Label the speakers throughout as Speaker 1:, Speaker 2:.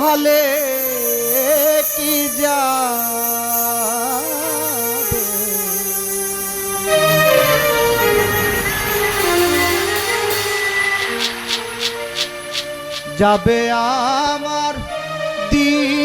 Speaker 1: হলে কি যা যাবে আমার দিন।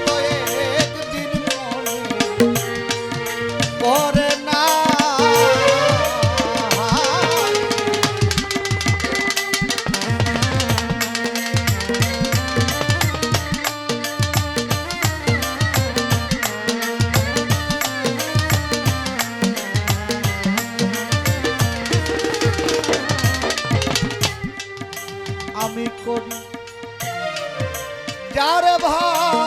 Speaker 1: আমি করি। যার ভাই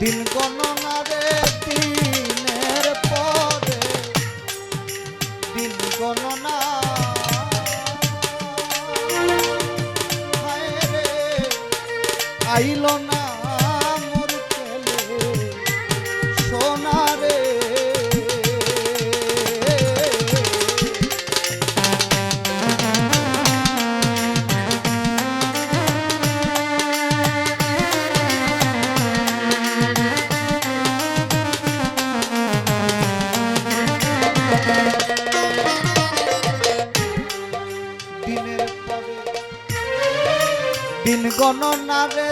Speaker 1: দিন গণনা রে দিনের পরে। দিন গণনা। আইল না গণনারে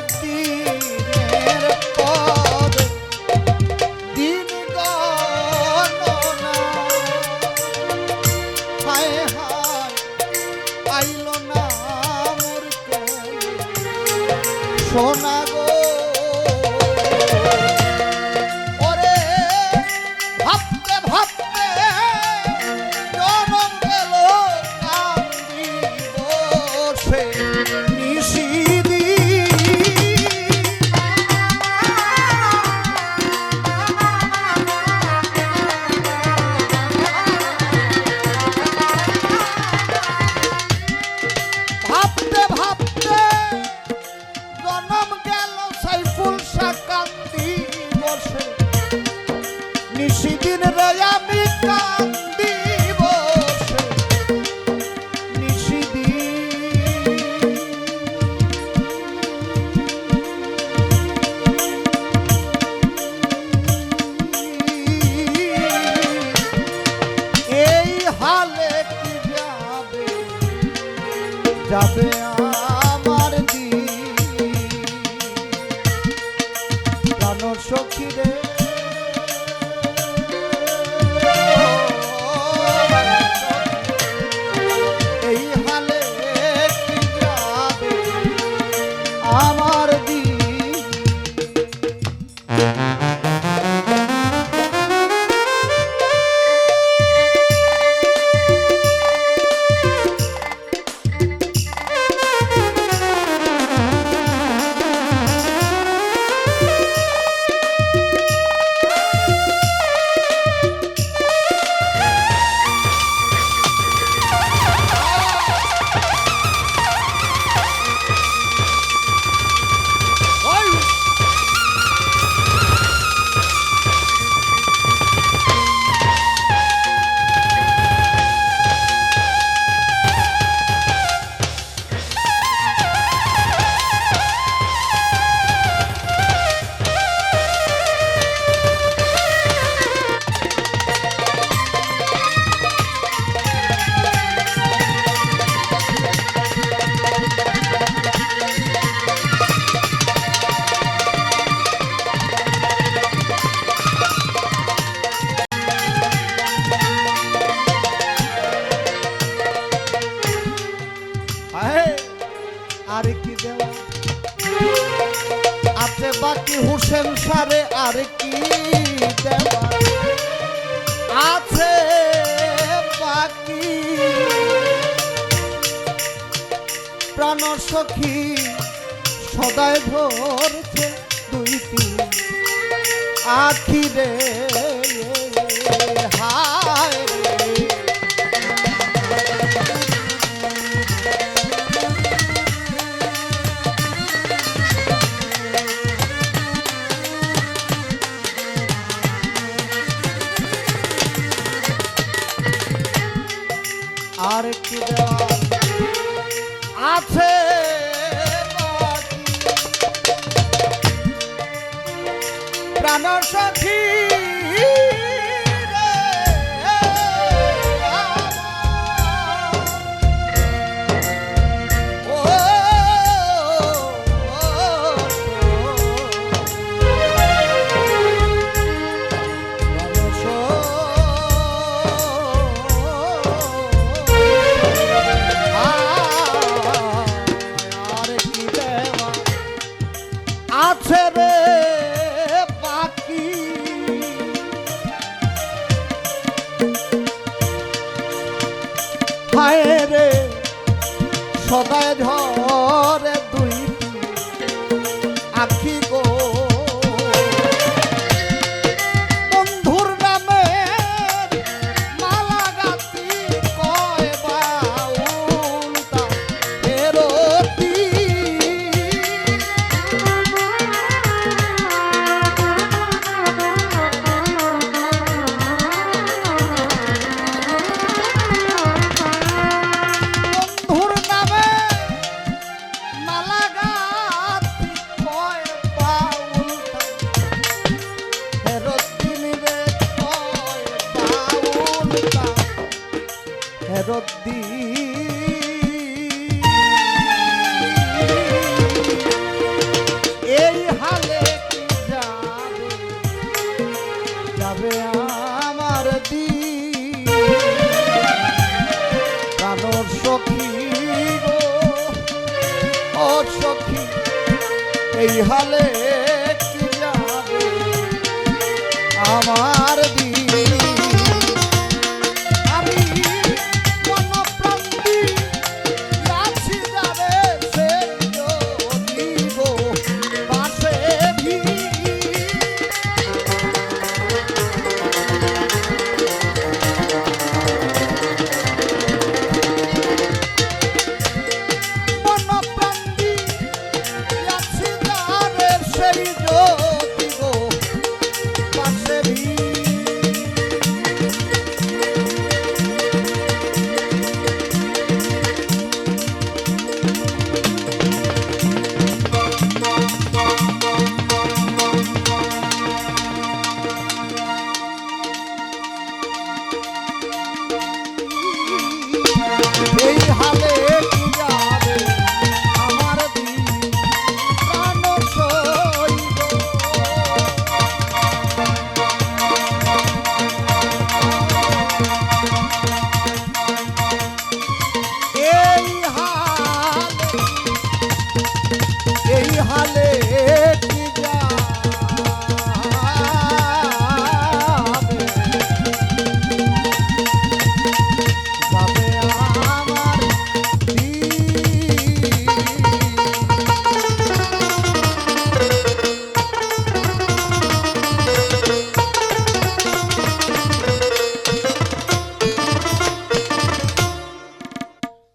Speaker 1: Stop it. জীবন সখী সদায় ভরছে দুইটি আখিরে। হায়। আর কি দেওয়া আছে প্রাণ সখী এই হালে